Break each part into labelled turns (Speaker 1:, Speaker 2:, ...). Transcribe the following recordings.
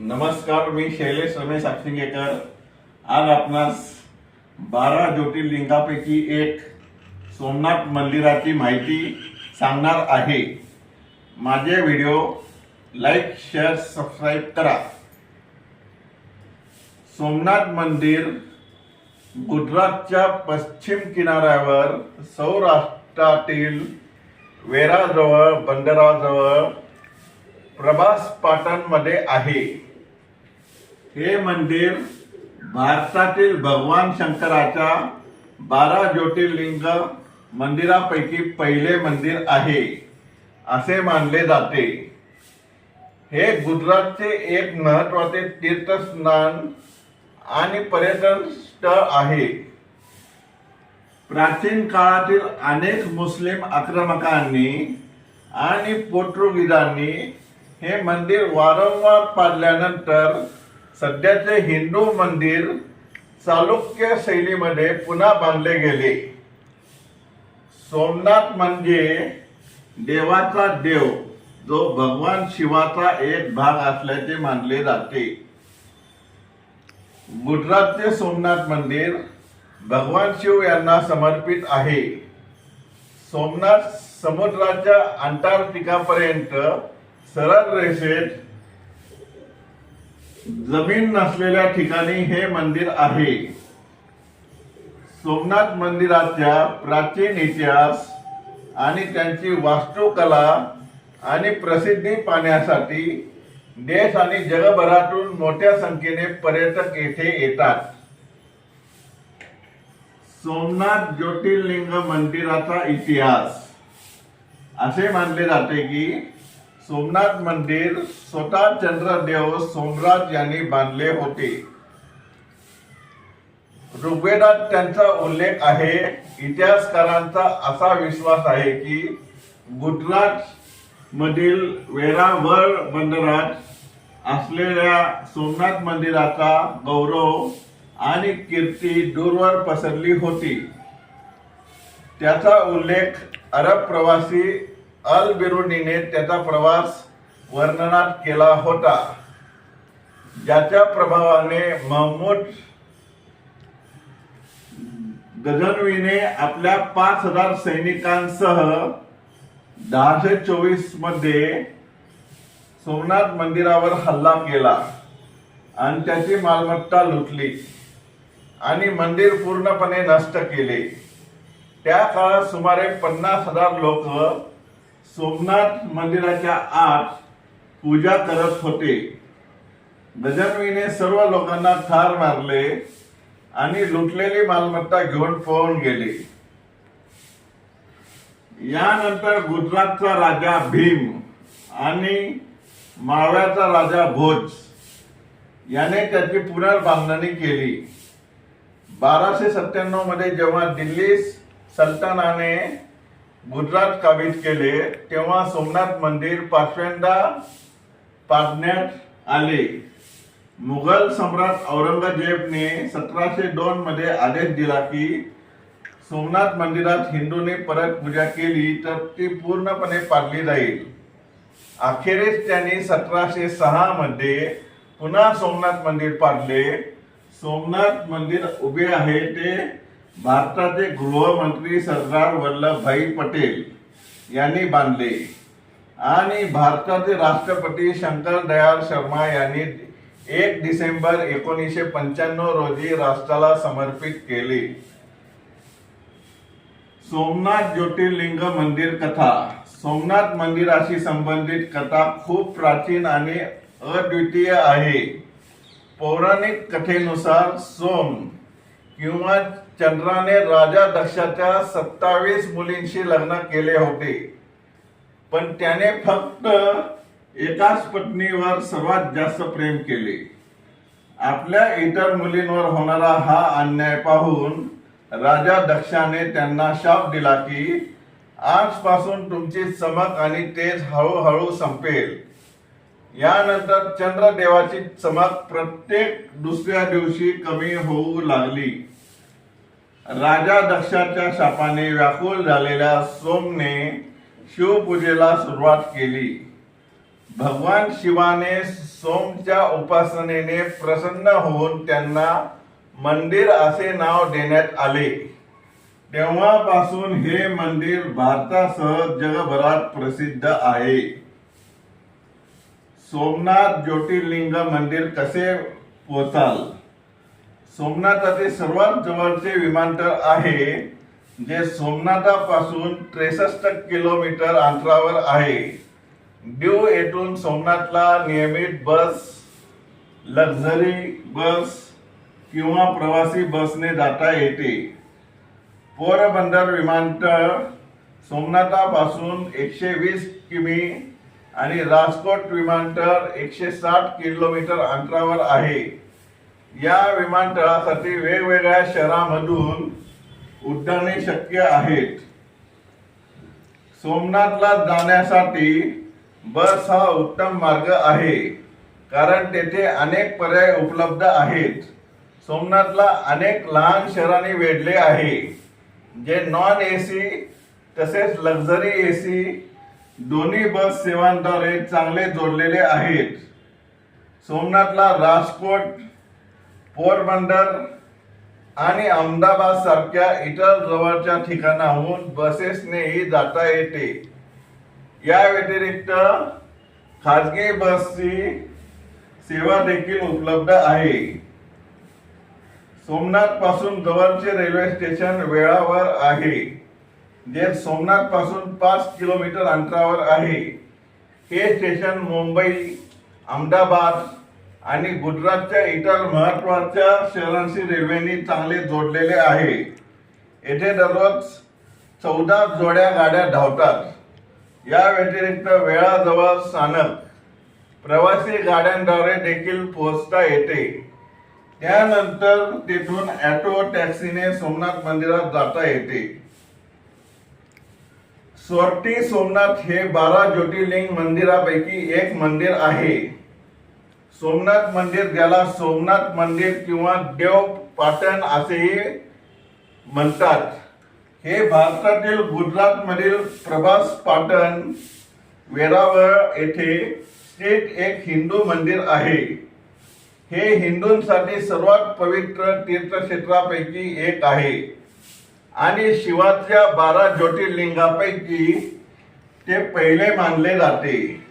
Speaker 1: नमस्कार मी शैलेश रमेश अक्षिंगेकर आज आपणास बारा ज्योतिर्लिंगापैकी एक सोमनाथ मंदिराची माहिती सांगणार आहे. माझे व्हिडिओ लाईक शेअर सबस्क्राईब करा. सोमनाथ मंदिर गुजरातच्या पश्चिम किनाऱ्यावर सौराष्ट्रातील वेराजवळ बंदराजवळ प्रभास पाटणमध्ये आहे. हे मंदिर भारतातील भगवान शंकराच्या बारा ज्योतिर्लिंग मंदिरापैकी पहिले मंदिर आहे असे मानले जाते. हे गुजरातचे एक महत्त्वाचे तीर्थस्नान आणि पर्यटन स्थळ आहे. प्राचीन काळातील अनेक मुस्लिम आक्रमकांनी आणि पोर्तुगीजांनी हे मंदिर वारंवार पाडल्यानंतर सध्याचे हिंदू मंदिर चालुक्य शैलीमध्ये पुन्हा बांधले गेले. सोमनाथ म्हणजे देवाचा देव जो भगवान शिवाचा एक भाग असल्याचे मानले जाते. गुजरातचे सोमनाथ मंदिर भगवान शिव यांना समर्पित आहे. सोमनाथ समुद्राच्या अंटार्क्टिकापर्यंत सरळ रेषेत जमीन नसलेल्या ठिकाणी हे मंदिर आहे. सोमनाथ मंदिराच्या प्राचीन इतिहास आणि त्यांची वास्तुकला आणि प्रसिद्धी पाहण्यासाठी देश आणि जगभरातून मोठ्या संख्येने पर्यटक येथे येतात. सोमनाथ ज्योतिर्लिंग मंदिराचा इतिहास. असे मानले जाते की सोमनाथ मंदिर स्वतः चंद्रदेव सोमराज यांनी बांधले होते. ऋग्वेदात त्यांचा उल्लेख आहे इतिहासकारांचा असा विश्वास आहे की गुजरात मधील वेरावळ बंदरात असलेल्या सोमनाथ मंदिराचा गौरव आणि कीर्ती दूरवर पसरली होती. त्याचा उल्लेख अरब प्रवासी अल बिरुनीने त्याचा प्रवास वर्णनात केला होता. ज्याच्या प्रभावाने महमूद गझनवीने आपल्या पाच हजार सैनिकांसह दहाशे चोवीसमध्ये सोमनाथ मंदिरावर हल्ला केला आणि त्याची मालमत्ता लुटली आणि मंदिर पूर्णपणे नष्ट केले. त्या काळात सुमारे पन्नास हजार लोक सोमनाथ मंदिराच्या आत पूजा करत होते. गजनवीने सर्व लोकांना ठार मारले आणि लुटलेली मालमत्ता घेऊन पळून गेले. यानंतर गुजरातचा राजा भीम आणि माळव्याचा राजा भोज याने त्याची पुनर्बांधणी केली. बाराशे सत्त्याण्णवमध्ये जेव्हा दिल्ली सल्तनाने गुजरात काबीज केले तेव्हा सोमनाथ मंदिर पाचव्यांदा पाडण्यात आले. मुघल सम्राट औरंगजेबने सतराशे दोन मध्ये आदेश दिला की सोमनाथ मंदिरात हिंदूने परत पूजा केली तर ती पूर्णपणे पाडली जाईल. अखेरीस त्यांनी सतराशे सहा मध्ये पुन्हा सोमनाथ मंदिर पाडले. सोमनाथ मंदिर उभे आहे ते भारताचे गृहमंत्री सरदार वल्लभभाई पटेल यांनी बांधले आणि भारताचे राष्ट्रपती शंकर दयाळ शर्मा यांनी एक डिसेंबर एकोणीसशे पंच्याण्णव रोजी राष्ट्राला समर्पित केले. सोमनाथ ज्योतिर्लिंग मंदिर कथा. सोमनाथ मंदिराशी संबंधित कथा खूप प्राचीन आणि अद्वितीय आहे. पौराणिक कथेनुसार सोम किंवा चंद्राने राजा दक्षाच्या सत्तावीस मुलींशी लग्न केले होते. पण त्याने फक्त एकाच पत्नीवर सर्वात जास्त प्रेम केले. आपल्या इतर मुलींवर होणारा हा अन्याय पाहून राजा दक्षाने त्यांना शाप दिला की आजपासून तुमची चमक आणि तेज हळूहळू संपेल. यानंतर चंद्रदेवाची चमक प्रत्येक दुसऱ्या दिवशी कमी होऊ लागली. राजा दक्षाच्या शापाने व्याकुळ झालेल्या सोमने शिवपूजेला सुरुवात केली. भगवान शिवाने सोमच्या उपासनेने प्रसन्न होऊन त्यांना मंदिर असे नाव देण्यात आले. तेव्हापासून हे मंदिर भारतासह जगभरात प्रसिद्ध आहे. सोमनाथ ज्योतिर्लिंग मंदिर कसे पोचाल? सोमनाथाचे सर्वात जवळचे विमानतळ आहे जे सोमनाथापासून त्रेसष्ट किलोमीटर अंतरावर आहे. ड्यू येथून सोमनाथला नियमित बस लक्झरी बस किंवा प्रवासी बसने जाता येते. पोरबंदर विमानतळ सोमनाथापासून एकशे वीस किमी आणि राजकोट विमानतळ एकशे साठ किलोमीटर अंतरावर आहे. या विमानतळासाठी वेगवेगळ्या शहरांमधून उड्डाणे शक्य आहेत. सोमनाथला जाण्यासाठी बस हा उत्तम मार्ग आहे कारण तेथे अनेक पर्याय उपलब्ध आहेत. सोमनाथला अनेक लहान शहरांनी वेढले आहे जे नॉन ए सी तसेच लक्झरी ए सी दोन्ही बस सेवांद्वारे चांगले जोडलेले आहेत. सोमनाथला राजकोट पोरबंदर आणि अहमदाबाद सारख्या इतर जवळच्या ठिकाणाहून बसेसनेही जाता येते. या व्यतिरिक्त खाजगी बसची सेवा देखील उपलब्ध आहे. सोमनाथपासून जवळचे रेल्वे स्टेशन वेळावर आहे जे सोमनाथपासून पाच किलोमीटर अंतरावर आहे. हे स्टेशन मुंबई अहमदाबाद आणि गुजरातच्या इतर महत्त्वाच्या शहरांशी रेल्वेने चांगले जोडलेले आहे. येथे दररोज चौदा जोड्या गाड्या धावतात. या व्यतिरिक्त वेळाजवळ स्थानक प्रवासी गाड्यांद्वारे देखील पोहोचता येते. त्यानंतर तिथून ॲटो टॅक्सीने सोमनाथ मंदिरात जाता येते. स्वर्टी सोमनाथ हे बारा ज्योतिर्लिंग मंदिरापैकी एक मंदिर आहे. सोमनाथ मंदिर ज्याला सोमनाथ मंदिर किंवा देव पाटण असेही म्हणतात. हे भारतातील गुजरात मधील प्रभास पाटण वेरावळ येथे स्थित एक हिंदू मंदिर आहे. हे हिंदूंसाठी सर्वात पवित्र तीर्थक्षेत्रापैकी एक आहे. आणि शिवाच्या बारा ज्योतिर्लिंगापैकी ते पहिले मानले जाते.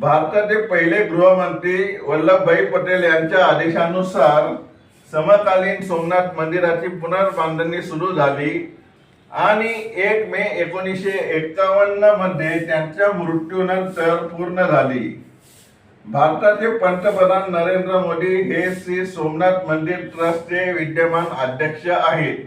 Speaker 1: भारताचे पहिले गृहमंत्री वल्लभभाई पटेल यांच्या आदेशानुसार समकालीन सोमनाथ मंदिराची पुनर्बांधणी सुरू झाली आणि एक मे एकोणीसशे एकावन्नमध्ये त्यांच्या मृत्यूनंतर पूर्ण झाली. भारताचे पंतप्रधान नरेंद्र मोदी हे श्री सोमनाथ मंदिर ट्रस्टचे विद्यमान अध्यक्ष आहेत.